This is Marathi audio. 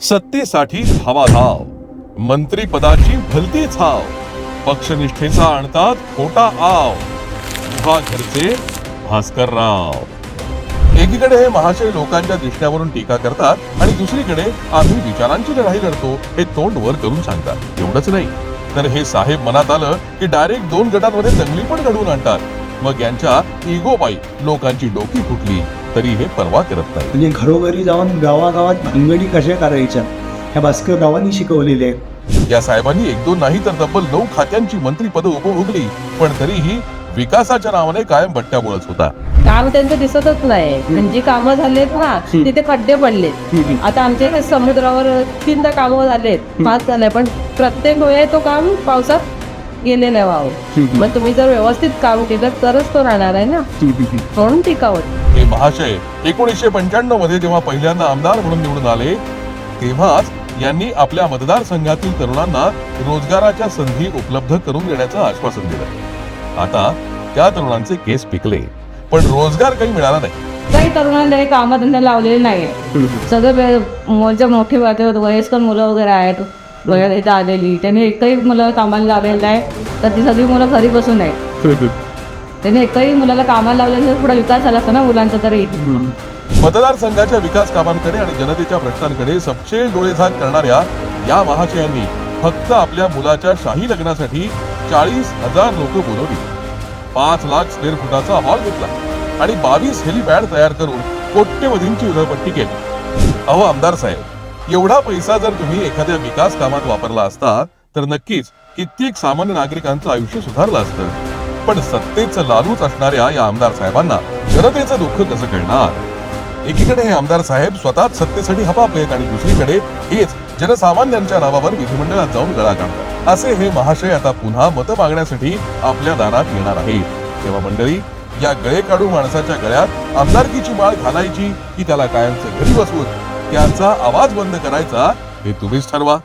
सत्तेसाठी धावाधाव. मंत्रीपदाची भलती छाव. पक्षनिष्ठेचा आणतात खोटा आव. उभा घरचे भास्करराव. एकीकडे हे महाशय लोकांच्या दिसण्यावरून टीका करतात आणि दुसरीकडे आम्ही विचारांची लढाई लढतो हे तोंड वर करून सांगतात. एवढंच नाही. तर हे साहेब मनात आलं की डायरेक्ट दोन गटांमध्ये दंगली पण घडवून आणतात. मग यांच्या इगोबाई लोकांची डोकी फुटली. तरी हे पर्वा करत नाही म्हणजे घरोघरी जाऊन गावागावात भानगडी कशा करायच्या? ह्या भास्कररावांनी शिकवलेल्या आहेत. या साहेबांनी एक दोन नाही तर तब्बल नऊ खात्यांची मंत्रीपद उपभोगली पण तरीही विकासाच्या नावाने कायम बट्ट्या बोलत होता. काम त्यांचं दिसतच नाही. आणि जी कामं झालेत ना तिथे खड्डे पडलेत. आता आमच्या इथे समुद्रावर तीनदा कामं झालेत. पाच झाले पण प्रत्येक वेळे तो काम पावसात गेलेला आहे वाहून मग तुम्ही जर व्यवस्थित काम केलं तरच तो राहणार आहे ना. म्हणून टिकावत हे महाशय एकोणीसशे पंच्याण्णवमध्ये जेव्हा पहिल्यांदा आमदार म्हणून निवडून आले तेव्हाच यांनी आपल्या मतदारसंघातील तरुणांना रोजगाराच्या संधी उपलब्ध करून देण्याचं आश्वासन दिलं. आता त्या तरुणांचे केस पिकले पण रोजगार काही मिळाला नाही. काही तरुणांना हे कामधंदा लावलेले नाही सगळे मोठे मोठे वयस्कर मुलं वगैरे आहेत. वगैरे इथं आलेली त्यांनी एकही मुलं कामाला लावलेलं नाही तर ती सगळी मुलं घरी बसून आहेत. त्यांनी एकही मुलाला कामाला लावलेलं थोडा पुढे विकास झाला असता ना मुलांचा तरी. मतदारसंघाच्या विकास कामांकडे आणि जनतेच्या प्रश्नांकडे सपशेल डोळेझाक करणाऱ्या या महाशयांनी फक्त आपल्या मुलाच्या शाही लग्नासाठी चाळीस हजार लोक बोलवली. पाच लाख स्क्वेअर फुटाचा हॉल घेतला आणि बावीस हेलिपॅड तयार करून कोट्यवधींची उधळपट्टी केली. अहो आमदार साहेब एवढा पैसा जर तुम्ही एखाद्या विकास कामात वापरला असता तर नक्कीच कित्येक सामान्य नागरिकांचं आयुष्य सुधारलं असतं. पण सत्तेचं लालूच असणाऱ्या या आमदार साहेबांना जनतेचं दुःख कसं कळणार? एकीकडे हे आमदार साहेब स्वतःच सत्तेसाठी हपापलेत आणि दुसरीकडे हेच जनसामान्यांच्या नावावर विधिमंडळात जाऊन गळा काढतात. असे हे महाशय आता पुन्हा मतं मागण्यासाठी आपल्या दारात येणार आहेत. तेव्हा मंडळी या गळे काढू माणसाच्या गळ्यात आमदारकीची माळ घालायची की त्याला कायमचं घरी बसवून त्याचा आवाज बंद करायचा हे तुम्हीच ठरवा.